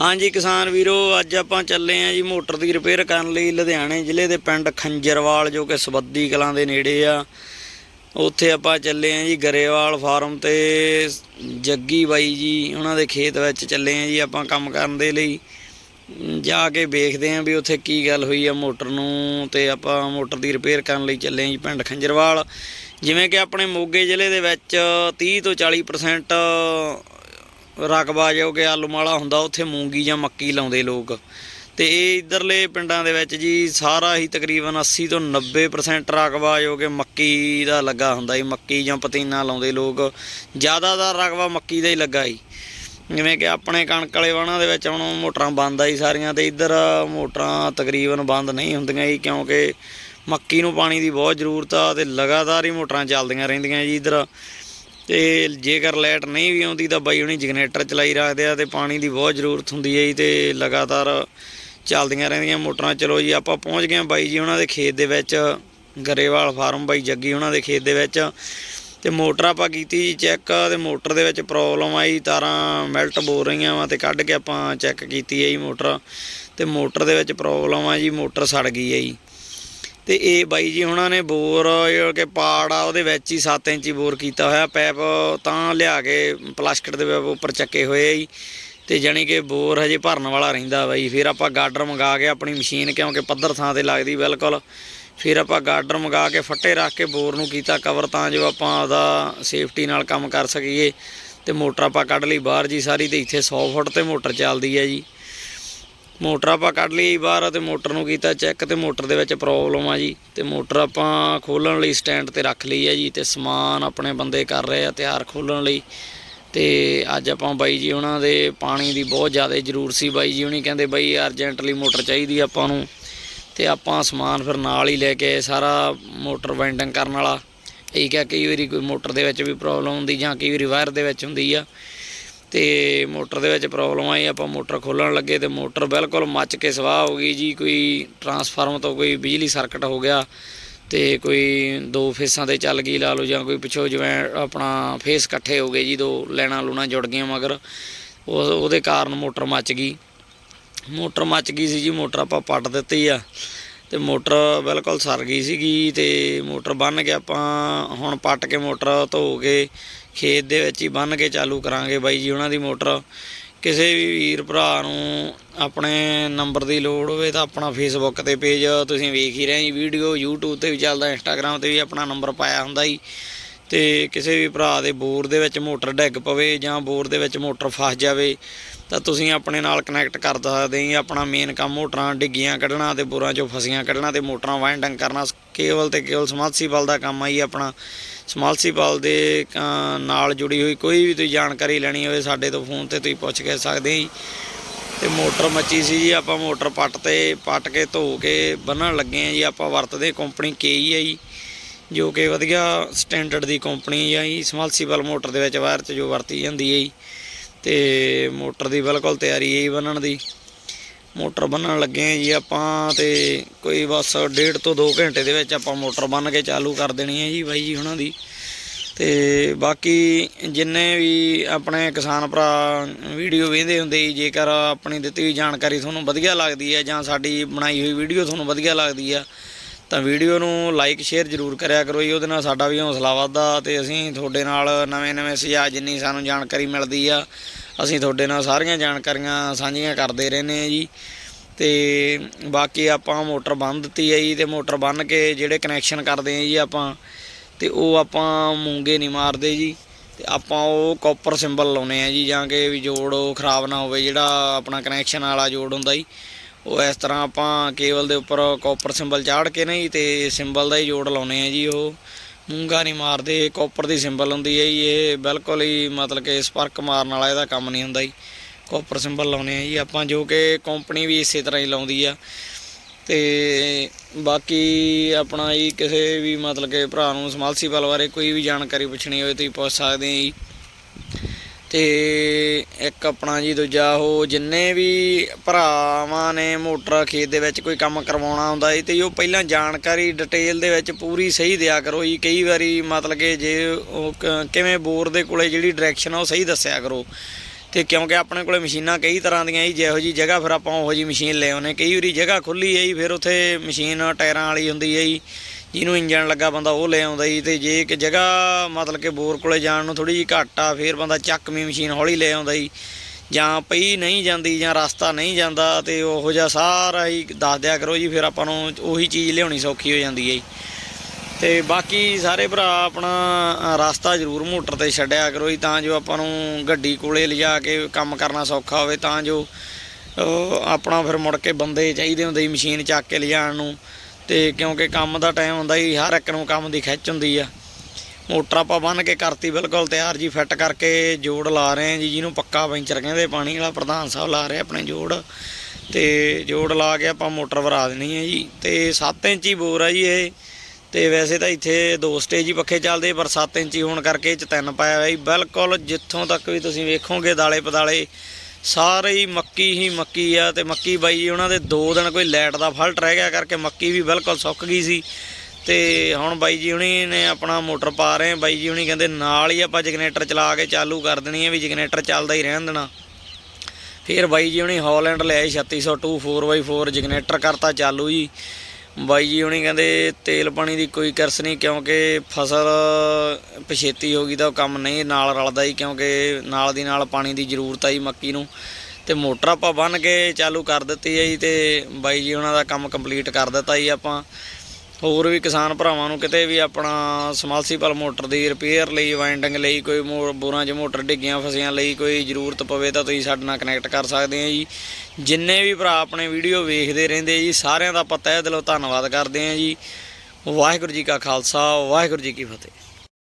ਹਾਂਜੀ ਕਿਸਾਨ ਵੀਰੋ, ਅੱਜ ਆਪਾਂ ਚੱਲੇ ਆਂ ਜੀ ਮੋਟਰ ਦੀ ਰਿਪੇਅਰ ਕਰਨ ਲਈ ਲੁਧਿਆਣੇ ਜ਼ਿਲ੍ਹੇ ਦੇ ਪਿੰਡ ਖੰਜਰਵਾਲ, ਜੋ ਕਿ ਸਬੱਦੀ ਕਲਾਂ ਦੇ ਨੇੜੇ ਆ। ਉੱਥੇ ਆਪਾਂ ਚੱਲੇ ਆਂ ਜੀ ਗਰੇਵਾਲ ਫਾਰਮ ਤੇ। ਜੱਗੀ ਬਾਈ ਜੀ, ਉਹਨਾਂ ਦੇ ਖੇਤ ਵਿੱਚ ਚੱਲੇ ਆਂ ਜੀ ਆਪਾਂ ਕੰਮ ਕਰਨ ਦੇ ਲਈ। ਜਾ ਕੇ ਵੇਖਦੇ ਆਂ ਵੀ ਉੱਥੇ ਕੀ ਗੱਲ ਹੋਈ ਆ ਮੋਟਰ ਨੂੰ ਤੇ ਆਪਾਂ ਮੋਟਰ ਦੀ ਰਿਪੇਅਰ ਕਰਨ ਲਈ ਚੱਲੇ ਆਂ ਜੀ ਪਿੰਡ ਖੰਜਰਵਾਲ। ਜਿਵੇਂ ਕਿ ਆਪਣੇ ਮੋਗੇ ਜ਼ਿਲ੍ਹੇ ਦੇ ਵਿੱਚ 30 ਤੋਂ 40% ਰਕਬਾ ਜੋ ਕਿ ਆਲੂ ਮਾਲਾ ਹੁੰਦਾ, ਉੱਥੇ ਮੂੰਗੀ ਜਾਂ ਮੱਕੀ ਲਾਉਂਦੇ ਲੋਕ। ਤੇ ਇਹ ਇਧਰਲੇ ਪਿੰਡਾਂ ਦੇ ਵਿੱਚ ਜੀ ਸਾਰਾ ਹੀ ਤਕਰੀਬਨ 80 ਤੋਂ 90% ਰਕਬਾ ਜੋ ਕਿ ਮੱਕੀ ਦਾ ਲੱਗਾ ਹੁੰਦਾ ਜੀ, ਮੱਕੀ ਜਾਂ ਪਤੀਨਾ ਲਾਉਂਦੇ ਲੋਕ। ਜ਼ਿਆਦਾਤਰ ਰਕਬਾ ਮੱਕੀ ਦਾ ਹੀ ਲੱਗਾ ਜੀ। ਜਿਵੇਂ ਕਿ ਆਪਣੇ ਕਣਕ ਵਾਲੇ ਵਾਹਣਾਂ ਦੇ ਵਿੱਚ ਹੁਣ ਮੋਟਰਾਂ ਬੰਦ ਆ ਜੀ ਸਾਰੀਆਂ, ਤੇ ਇੱਧਰ ਮੋਟਰਾਂ ਤਕਰੀਬਨ ਬੰਦ ਨਹੀਂ ਹੁੰਦੀਆਂ ਜੀ, ਕਿਉਂਕਿ ਮੱਕੀ ਨੂੰ ਪਾਣੀ ਦੀ ਬਹੁਤ ਜ਼ਰੂਰਤ ਆ, ਤੇ ਲਗਾਤਾਰ ਹੀ ਮੋਟਰਾਂ ਚੱਲਦੀਆਂ ਰਹਿੰਦੀਆਂ ਜੀ ਇੱਧਰ। ਤੇ ਜੇਕਰ ਲਾਈਟ ਨਹੀਂ ਵੀ ਆਉਂਦੀ ਤਾਂ ਬਾਈ ਹੁਣੀ ਜਨਰੇਟਰ ਚਲਾਈ ਰੱਖਦੇ ਆ ਤੇ ਪਾਣੀ ਦੀ ਬਹੁਤ ਜ਼ਰੂਰਤ ਹੁੰਦੀ ਹੈ ਜੀ ਤੇ ਲਗਾਤਾਰ ਚੱਲਦੀਆਂ ਰਹਿੰਦੀਆਂ ਮੋਟਰਾਂ। ਚਲੋ ਜੀ, ਆਪਾਂ ਪਹੁੰਚ ਗਏ ਹਾਂ ਬਾਈ ਜੀ ਉਹਨਾਂ ਦੇ ਖੇਤ ਦੇ ਵਿੱਚ, ਗਰੇਵਾਲ ਫਾਰਮ ਬਾਈ ਜੱਗੀ ਉਹਨਾਂ ਦੇ ਖੇਤ ਦੇ ਵਿੱਚ। ਤੇ ਮੋਟਰ ਆਪਾਂ ਕੀਤੀ ਜੀ ਚੈੱਕ, ਤੇ ਮੋਟਰ ਦੇ ਵਿੱਚ ਪ੍ਰੋਬਲਮ ਆਈ, ਤਾਰਾਂ ਮੈਲਟ ਬੋ ਰਹੀਆਂ ਵਾ ਤੇ ਕੱਢ ਕੇ ਆਪਾਂ ਚੈੱਕ ਕੀਤੀ ਹੈ ਜੀ ਮੋਟਰ। ਤੇ ਮੋਟਰ ਦੇ ਵਿੱਚ ਪ੍ਰੋਬਲਮ ਆ ਜੀ, ਮੋਟਰ ਸੜ ਗਈ ਹੈ ਜੀ। ਤੇ ਇਹ ਬਾਈ ਜੀ ਹੁਣਾਂ ਨੇ ਬੋਰ ਕਿ ਪਾੜ ਆ, ਉਹਦੇ ਵਿੱਚ ਹੀ 7 ਇੰਚੀ ਬੋਰ ਕੀਤਾ ਹੋਇਆ। ਪੈਪ ਤਾਂ ਲਿਆ ਕੇ ਪਲਾਸਟਿਕ ਦੇ ਪੈਪ ਉੱਪਰ ਚੱਕੇ ਹੋਏ ਆ ਜੀ। ਤੇ ਜਾਣੀ ਕਿ ਬੋਰ ਹਜੇ ਭਰਨ ਵਾਲਾ ਰਹਿੰਦਾ ਬਾਈ ਫਿਰ ਆਪਾਂ ਗਾਡਰ ਮੰਗਾ ਕੇ ਆਪਣੀ ਮਸ਼ੀਨ, ਕਿਉਂਕਿ ਪੱਧਰ ਥਾਂ ਤੇ ਲੱਗਦੀ ਬਿਲਕੁਲ। ਫਿਰ ਆਪਾਂ ਗਾਡਰ ਮੰਗਾ ਕੇ ਫੱਟੇ ਰੱਖ ਕੇ ਬੋਰ ਨੂੰ ਕੀਤਾ ਕਵਰ, ਤਾਂ ਜੋ ਆਪਾਂ ਉਹਦਾ ਸੇਫਟੀ ਨਾਲ ਕੰਮ ਕਰ ਸਕੀਏ। ਤੇ ਮੋਟਰ ਆਪਾਂ ਕੱਢ ਲਈ ਬਾਹਰ ਜੀ ਸਾਰੀ, ਤੇ ਇੱਥੇ 100 ਫੁੱਟ ਤੇ ਮੋਟਰ ਚੱਲਦੀ ਹੈ ਜੀ। ਮੋਟਰ ਆਪਾਂ ਕੱਢ ਲਈ ਬਾਹਰ ਤੇ ਮੋਟਰ ਨੂੰ ਕੀਤਾ ਚੈੱਕ ਤੇ ਮੋਟਰ ਦੇ ਵਿੱਚ ਪ੍ਰੋਬਲਮ ਆ ਜੀ। ਤੇ ਮੋਟਰ ਆਪਾਂ ਖੋਲਣ ਲਈ ਸਟੈਂਡ ਤੇ ਰੱਖ ਲਈ ਹੈ ਜੀ ਤੇ ਸਮਾਨ ਆਪਣੇ ਬੰਦੇ ਕਰ ਰਹੇ ਆ ਤਿਆਰ ਖੋਲਣ ਲਈ। ਤੇ ਅੱਜ ਆਪਾਂ ਬਾਈ ਜੀ ਉਹਨਾਂ ਦੇ ਪਾਣੀ ਦੀ ਬਹੁਤ ਜ਼ਿਆਦਾ ਜ਼ਰੂਰ ਸੀ ਬਾਈ ਜੀ, ਉਹਨੇ ਕਹਿੰਦੇ ਬਾਈ ਅਰਜੈਂਟਲੀ ਮੋਟਰ ਚਾਹੀਦੀ ਆਪਾਂ ਨੂੰ। ਤੇ ਆਪਾਂ ਸਮਾਨ ਫਿਰ ਨਾਲ ਹੀ ਲੈ ਕੇ ਆਏ ਸਾਰਾ ਮੋਟਰ ਵਾਈਂਡਿੰਗ ਕਰਨ ਵਾਲਾ। ਇਹ ਕਿਹਾ ਕਈ ਵਾਰੀ ਕੋਈ ਮੋਟਰ ਦੇ ਵਿੱਚ ਵੀ ਪ੍ਰੋਬਲਮ ਹੁੰਦੀ ਜਾਂ ਕਈ ਵਾਰੀ ਵਾਇਰ ਦੇ ਵਿੱਚ ਹੁੰਦੀ ਆ। ਤੇ ਮੋਟਰ ਦੇ ਵਿੱਚ ਪ੍ਰੋਬਲਮ ਆਈ, ਆਪਾਂ ਮੋਟਰ ਖੋਲਣ ਲੱਗੇ ਤੇ ਮੋਟਰ ਬਿਲਕੁਲ ਮੱਚ ਕੇ ਸਵਾਹ ਹੋ ਗਈ ਜੀ, ਕੋਈ ਟਰਾਂਸਫਾਰਮ ਤੋਂ ਕੋਈ ਬਿਜਲੀ ਸਰਕਟ ਹੋ ਗਿਆ ਤੇ ਕੋਈ ਦੋ ਫੇਸਾਂ ਤੇ ਚੱਲ ਗਈ ਲਾ ਲਓ ਜਾਂ ਕੋਈ ਪਿੱਛੋਂ ਜਿਵੇਂ ਆਪਣਾ ਫੇਸ ਇਕੱਠੇ ਹੋ ਗਏ ਜੀ, ਦੋ ਲੈਣਾ ਲੂਣਾ ਜੁੜ ਗਈਆਂ ਮਗਰ, ਉਹ, ਉਹਦੇ ਕਾਰਨ ਮੋਟਰ ਮੱਚ ਗਈ। ਮੋਟਰ ਮੱਚ ਗਈ ਸੀ ਜੀ, ਮੋਟਰ ਆਪਾਂ ਪੱਟ ਦਿੱਤੀ ਆ। ਤੇ ਮੋਟਰ ਬਿਲਕੁਲ ਸਰ ਗਈ ਸੀਗੀ ਤੇ ਮੋਟਰ ਬੰਨ ਕੇ ਆਪਾਂ ਹੁਣ ਪੱਟ ਕੇ ਮੋਟਰ ਧੋ ਕੇ ਖੇਤ ਦੇ ਵਿੱਚ ਹੀ ਬੰਨ ਕੇ ਚਾਲੂ ਕਰਾਂਗੇ ਬਾਈ ਜੀ ਉਹਨਾਂ ਦੀ ਮੋਟਰ। ਕਿਸੇ ਵੀ ਵੀਰ ਭਰਾ ਨੂੰ ਆਪਣੇ ਨੰਬਰ ਦੀ ਲੋੜ ਹੋਵੇ ਤਾਂ ਆਪਣਾ ਫੇਸਬੁੱਕ ਤੇ ਪੇਜ ਤੁਸੀਂ ਵੇਖ ਹੀ ਰਹੇ ਜੀ ਵੀਡੀਓ YouTube ਤੇ ਵੀ ਚੱਲਦਾ, Instagram ਤੇ ਵੀ ਆਪਣਾ ਨੰਬਰ ਪਾਇਆ ਹੁੰਦਾ ਜੀ। ਤੇ ਕਿਸੇ ਵੀ ਭਰਾ ਦੇ ਬੋਰ ਦੇ ਵਿੱਚ ਮੋਟਰ ਡਿੱਗ ਪਵੇ ਜਾਂ ਬੋਰ ਦੇ ਵਿੱਚ ਮੋਟਰ ਫਸ ਜਾਵੇ ਤਾਂ ਤੁਸੀਂ ਆਪਣੇ ਨਾਲ ਕਨੈਕਟ ਕਰ ਸਕਦੇ ਜੀ ਆਪਣਾ ਮੇਨ ਕੰਮ ਮੋਟਰਾਂ, ਡਿੱਗੀਆਂ ਕੱਢਣਾ ਤੇ ਬੋਰਾਂ ਚੋਂ ਫਸੀਆਂ ਕੱਢਣਾ ਤੇ ਮੋਟਰਾਂ ਵਾਈਂਡਿੰਗ ਕਰਨਾ ਕੇਵਲ ਤੇ ਕੇਵਲ ਸਮਰਸੀਬਲ ਦਾ ਕੰਮ ਆ ਜੀ ਆਪਣਾ। ਸਮਰਸੀਬਲ ਦੇ ਨਾਲ ਜੁੜੀ ਹੋਈ ਕੋਈ ਵੀ ਤੁਸੀਂ ਜਾਣਕਾਰੀ ਲੈਣੀ ਹੋਵੇ ਸਾਡੇ ਤੋਂ ਫੋਨ ਤੇ ਤੁਸੀਂ ਪੁੱਛ ਕੇ ਸਕਦੇ ਜੀ ਤੇ ਮੋਟਰ ਮੱਚੀ ਸੀ ਜੀ, ਆਪਾਂ ਮੋਟਰ ਪੱਟ ਤੇ, ਪੱਟ ਕੇ ਧੋ ਕੇ ਬੰਨਣ ਲੱਗੇ ਆ ਜੀ, ਆਪਾਂ ਵਰਤਦੇ ਕੰਪਨੀ ਕੇਈ ਆ ਜੀ, ਜੋ ਕਿ ਵਧੀਆ ਸਟੈਂਡਰਡ ਦੀ ਕੰਪਨੀ ਆ ਜੀ। ਸਮਰਸੀਬਲ ਮੋਟਰ ਦੇ ਵਿੱਚ ਵਾਇਰ 'ਚ ਜੋ ਵਰਤੀ ਜਾਂਦੀ ਹੈ ਜੀ। ਤੇ ਮੋਟਰ ਦੀ ਬਿਲਕੁਲ ਤਿਆਰੀ ਹੈ ਜੀ ਬੰਨਣ ਦੀ। ਮੋਟਰ ਬੰਨਣ ਲੱਗੇ ਆ ਜੀ ਆਪਾਂ ਤੇ ਕੋਈ ਬਸ ਡੇਢ ਤੋਂ 2 ਘੰਟੇ ਦੇ ਵਿੱਚ ਆਪਾਂ ਮੋਟਰ ਬੰਨ ਕੇ ਚਾਲੂ ਕਰ ਦੇਣੀ ਹੈ ਜੀ ਬਾਈ ਜੀ ਉਹਨਾਂ ਦੀ। ਤੇ ਬਾਕੀ ਜਿੰਨੇ ਵੀ ਆਪਣੇ ਕਿਸਾਨ ਭਰਾ ਵੀਡੀਓ ਵੇਖਦੇ ਹੁੰਦੇ ਜੀ, ਜੇਕਰ ਆਪਣੀ ਦਿੱਤੀ ਹੋਈ ਜਾਣਕਾਰੀ ਤੁਹਾਨੂੰ ਵਧੀਆ ਲੱਗਦੀ ਹੈ ਜਾਂ ਸਾਡੀ ਬਣਾਈ ਹੋਈ ਵੀਡੀਓ ਤੁਹਾਨੂੰ ਵਧੀਆ ਲੱਗਦੀ ਆ ਤਾਂ ਵੀਡੀਓ ਨੂੰ ਲਾਈਕ ਸ਼ੇਅਰ ਜ਼ਰੂਰ ਕਰਿਆ ਕਰੋ ਜੀ। ਉਹਦੇ ਨਾਲ ਸਾਡਾ ਵੀ ਹੌਸਲਾ ਵੱਧਦਾ ਤੇ ਅਸੀਂ ਤੁਹਾਡੇ ਨਾਲ ਨਵੇਂ-ਨਵੇਂ ਸੁਝਾਅ ਜਿੰਨੀ ਸਾਨੂੰ ਜਾਣਕਾਰੀ ਮਿਲਦੀ ਆ, ਅਸੀਂ ਤੁਹਾਡੇ ਨਾਲ ਸਾਰੀਆਂ ਜਾਣਕਾਰੀਆਂ ਸਾਂਝੀਆਂ ਕਰਦੇ ਰਹਿੰਦੇ ਆ ਜੀ। ਤੇ ਬਾਕੀ ਆਪਾਂ ਮੋਟਰ ਬੰਨ ਦਿੱਤੀ ਹੈ ਜੀ ਤੇ ਮੋਟਰ ਬੰਨ ਕੇ ਜਿਹੜੇ ਕਨੈਕਸ਼ਨ ਕਰਦੇ ਆ ਜੀ ਆਪਾਂ, ਤੇ ਉਹ ਆਪਾਂ ਮੂੰਗੇ ਨਹੀਂ ਮਾਰਦੇ ਜੀ। ਤੇ ਆਪਾਂ ਉਹ ਕਾਪਰ ਸਿੰਬਲ ਲਾਉਨੇ ਆ ਜੀ, ਜਾਂ ਕਿ ਵੀ ਜੋੜ ਉਹ ਖਰਾਬ ਨਾ ਹੋਵੇ, ਜਿਹੜਾ ਆਪਣਾ ਕਨੈਕਸ਼ਨ ਵਾਲਾ ਜੋੜ ਹੁੰਦਾ ਜੀ। ਉਹ ਇਸ ਤਰ੍ਹਾਂ ਆਪਾਂ ਕੇਬਲ ਦੇ ਉੱਪਰ ਕਾਪਰ ਸਿੰਬਲ ਚਾੜ ਕੇ ਨਹੀਂ ਤੇ ਸਿੰਬਲ ਦਾ ਹੀ ਜੋੜ ਲਾਉਨੇ ਆ ਜੀ ਉਹ। ਮੂੰਗਾ ਨਹੀਂ ਮਾਰਦੇ ਕਾਪਰ ਦੀ ਸਿੰਬਲ ਹੁੰਦੀ ਹੈ ਜੀ, ਇਹ ਬਿਲਕੁਲ ਹੀ ਮਤਲਬ ਕਿ ਸਪਰਕ ਮਾਰਨ ਵਾਲਾ ਇਹਦਾ ਕੰਮ ਨਹੀਂ ਹੁੰਦਾ ਜੀ। ਕਾਪਰ ਸਿੰਬਲ ਲਾਉਨੇ ਆ ਜੀ ਆਪਾਂ, ਜੋ ਕਿ ਕੰਪਨੀ ਵੀ ਇਸੇ ਤਰ੍ਹਾਂ ਹੀ ਲਾਉਂਦੀ ਆ। ਤੇ ਬਾਕੀ ਆਪਣਾ ਜੀ ਕਿਸੇ ਵੀ ਮਤਲਬ ਕਿ ਭਰਾ ਨੂੰ ਸਮਰਸੀਬਲ ਬਾਰੇ ਕੋਈ ਵੀ ਜਾਣਕਾਰੀ ਪੁੱਛਣੀ ਹੋਵੇ, ਤੁਸੀਂ ਪੁੱਛ ਸਕਦੇ ਆ ਜੀ। ਤੇ ਇੱਕ ਆਪਣਾ ਜੀ ਦੂਜਾ ਉਹ ਜਿੰਨੇ ਵੀ ਭਰਾਵਾਂ ਨੇ ਮੋਟਰ ਖੇਤ ਦੇ ਵਿੱਚ ਕੋਈ ਕੰਮ ਕਰਵਾਉਣਾ ਹੁੰਦਾ ਜੀ ਤੇ ਉਹ ਪਹਿਲਾਂ ਜਾਣਕਾਰੀ ਡਿਟੇਲ ਦੇ ਵਿੱਚ ਪੂਰੀ ਸਹੀ ਦਿਆ ਕਰੋ ਜੀ। ਕਈ ਵਾਰੀ ਮਤਲਬ ਕਿ ਜੇ ਉਹ ਕ- ਕਿਵੇਂ ਬੋਰ ਦੇ ਕੋਲੇ ਜਿਹੜੀ ਡਾਇਰੈਕਸ਼ਨ ਆ ਉਹ ਸਹੀ ਦੱਸਿਆ ਕਰੋ। ਤੇ ਕਿਉਂਕਿ ਆਪਣੇ ਕੋਲੇ ਮਸ਼ੀਨਾਂ ਕਈ ਤਰ੍ਹਾਂ ਦੀਆਂ ਜੀ, ਜਿਹੋ ਜੀ ਜਗ੍ਹਾ ਫਿਰ ਆਪਾਂ ਉਹੋ ਜੀ ਮਸ਼ੀਨ ਲੈ ਆਉਨੇ ਕਈ ਵਾਰੀ ਜਗ੍ਹਾ ਖੁੱਲੀ ਹੈ ਜੀ, ਫਿਰ ਉੱਥੇ ਮਸ਼ੀਨ ਟਾਇਰਾਂ ਵਾਲੀ ਹੁੰਦੀ ਹੈ ਜੀ। ਜਿਹਨੂੰ ਇੰਜਣ ਲੱਗਾ ਬੰਦਾ ਉਹ ਲੈ ਆਉਂਦਾ ਜੀ ਤੇ ਜੇ ਇੱਕ ਜਗ੍ਹਾ ਮਤਲਬ ਕਿ ਬੋਰ ਕੋਲੇ ਜਾਣ ਨੂੰ ਥੋੜੀ ਜਿਹੀ ਘੱਟ ਆ, ਫਿਰ ਬੰਦਾ ਚੱਕਵੀਂ ਮਸ਼ੀਨ ਹੌਲੀ ਲੈ ਆਉਂਦਾ ਜੀ। ਜਾਂ ਪਈ ਨਹੀਂ ਜਾਂਦੀ ਜਾਂ ਰਸਤਾ ਨਹੀਂ ਜਾਂਦਾ ਤੇ ਉਹੋ ਜਿਹਾ ਸਾਰਾ ਹੀ ਦੱਸ ਦਿਆ ਕਰੋ ਜੀ, ਫਿਰ ਆਪਾਂ ਨੂੰ ਉਹੀ ਚੀਜ਼ ਲਿਆਉਣੀ ਸੌਖੀ ਹੋ ਜਾਂਦੀ ਹੈ ਜੀ। ਤੇ ਬਾਕੀ ਸਾਰੇ ਭਰਾ ਆਪਣਾ ਰਸਤਾ ਜ਼ਰੂਰ ਮੋਟਰ ਤੇ ਛੱਡਿਆ ਕਰੋ ਜੀ, ਤਾਂ ਜੋ ਆਪਾਂ ਨੂੰ ਗੱਡੀ ਕੋਲੇ ਲਿਜਾ ਕੇ ਕੰਮ ਕਰਨਾ ਸੌਖਾ ਹੋਵੇ, ਤਾਂ ਜੋ ਆਪਣਾ ਫਿਰ ਮੁੜ ਕੇ ਬੰਦੇ ਚਾਹੀਦੇ ਹੁੰਦੇ ਜੀ ਮਸ਼ੀਨ ਚੱਕ ਕੇ ਲਿਜਾਣ ਨੂੰ। ਤੇ ਕਿਉਂਕਿ ਕੰਮ ਦਾ ਟਾਈਮ ਹੁੰਦਾ ਜੀ ਹਰ ਇੱਕ ਨੂੰ ਕੰਮ ਦੀ ਖਿੱਚ ਹੁੰਦੀ ਆ। ਮੋਟਰ ਆਪਾਂ ਬੰਨ ਕੇ ਕਰਤੀ, ਬਿਲਕੁਲ ਤਿਆਰ ਜੀ ਫਿੱਟ ਕਰਕੇ ਜੋੜ ਲਾ ਰਹੇ ਹਾਂ ਜੀ, ਜਿਹਨੂੰ ਪੱਕਾ ਪੈਂਚਰ ਕਹਿੰਦੇ, ਪਾਣੀ ਵਾਲਾ ਪ੍ਰਧਾਨ ਸਾਹਿਬ ਲਾ ਰਹੇ ਆਪਣੇ ਜੋੜ। ਤੇ ਜੋੜ ਲਾ ਕੇ ਆਪਾਂ ਮੋਟਰ ਵਰਾ ਦੇਣੀ ਹੈ ਜੀ। ਤੇ 7 ਇੰਚੀ ਬੋਰ ਆ ਜੀ ਇਹ। ਤੇ ਵੈਸੇ ਤਾਂ ਇੱਥੇ ਦੋ ਸਟੇਜ ਹੀ ਪੱਖੇ ਚੱਲਦੇ, ਪਰ 7 ਇੰਚੀ ਹੋਣ ਕਰਕੇ ਇਹ ਚ ਤਿੰਨ ਪਾਇਆ ਹੋਇਆ ਜੀ। ਬਿਲਕੁਲ ਜਿੱਥੋਂ ਤੱਕ ਵੀ ਤੁਸੀਂ ਵੇਖੋਗੇ ਦਾਲੇ ਪਦਾਲੇ ਸਾਰੇ ਹੀ ਮੱਕੀ ਹੀ ਮੱਕੀ ਆ ਤੇ ਮੱਕੀ ਬਾਈ ਜੀ, ਉਹਨਾਂ ਦੇ 2 ਦਿਨ ਕੋਈ ਲਾਈਟ ਦਾ ਫਲਟ ਰਹਿ ਗਿਆ ਕਰਕੇ ਮੱਕੀ ਵੀ ਬਿਲਕੁਲ ਸੁੱਕ ਗਈ ਸੀ। ਤੇ ਹੁਣ ਬਾਈ ਜੀ ਹੁਣੀ ਨੇ ਆਪਣਾ ਮੋਟਰ ਪਾ ਰਹੇ ਬਾਈ ਜੀ ਹੁਣੀ ਕਹਿੰਦੇ ਨਾਲ ਹੀ ਆਪਾਂ ਜਨਰੇਟਰ ਚਲਾ ਕੇ ਚਾਲੂ ਕਰ ਦੇਣੀ ਹੈ ਵੀ ਜਨਰੇਟਰ ਚੱਲਦਾ ਹੀ ਰਹਿਣ ਦੇਣਾ। ਫਿਰ ਬਾਈ ਜੀ ਹੁਣੀ ਹਾਲੈਂਡ ਲਿਆਏ 3602 4x4 ਜਨਰੇਟਰ ਕਰਤਾ ਚਾਲੂ ਜੀ। ਬਾਈ ਜੀ ਹੁਣੀ ਕਹਿੰਦੇ ਤੇਲ ਪਾਣੀ ਦੀ ਕੋਈ ਕਰਸ ਨਹੀਂ ਕਿਉਂਕਿ ਫਸਲ ਪਛੇਤੀ ਹੋ ਗਈ ਤਾਂ ਉਹ ਕੰਮ ਨਹੀਂ, ਨਾਲ ਰਲਦਾ ਜੀ ਕਿਉਂਕਿ ਨਾਲ ਦੀ ਨਾਲ ਪਾਣੀ ਦੀ ਜ਼ਰੂਰਤ ਆ ਜੀ ਮੱਕੀ ਨੂੰ। ਤੇ ਮੋਟਰ ਆਪਾਂ ਬੰਨ ਕੇ ਚਾਲੂ ਕਰ ਦਿੱਤੀ ਹੈ ਜੀ ਤੇ ਬਾਈ ਜੀ ਉਹਨਾਂ ਦਾ ਕੰਮ ਕੰਪਲੀਟ ਕਰ ਦਿੱਤਾ ਜੀ ਆਪਾਂ। ਹੋਰ ਵੀ ਕਿਸਾਨ ਭਰਾਵਾਂ ਨੂੰ ਕਿਤੇ ਵੀ ਆਪਣਾ ਸਮਲਸੀਪਲ ਮੋਟਰ ਦੀ ਰਿਪੇਅਰ ਲਈ ਵਾਈਂਡਿੰਗ ਲਈ, ਕੋਈ ਮੋ- ਬੋਰਾਂ 'ਚ ਮੋਟਰ ਡਿੱਗੀਆਂ, ਫਸੀਆਂ ਲਈ ਕੋਈ ਜ਼ਰੂਰਤ ਪਵੇ ਤਾਂ ਤੁਸੀਂ ਸਾਡੇ ਨਾਲ ਕਨੈਕਟ ਕਰ ਸਕਦੇ ਆ ਜੀ। ਜਿੰਨੇ ਵੀ ਭਰਾ ਆਪਣੇ ਵੀਡੀਓ ਵੇਖਦੇ ਰਹਿੰਦੇ ਜੀ, ਸਾਰਿਆਂ ਦਾ ਪਤਾ ਤਹਿ ਦਿਲੋਂ ਧੰਨਵਾਦ ਕਰਦੇ ਆ ਜੀ। ਵਾਹਿਗੁਰੂ ਜੀ ਕਾ ਖਾਲਸਾ, ਵਾਹਿਗੁਰੂ ਜੀ ਕੀ ਫਤਿਹ।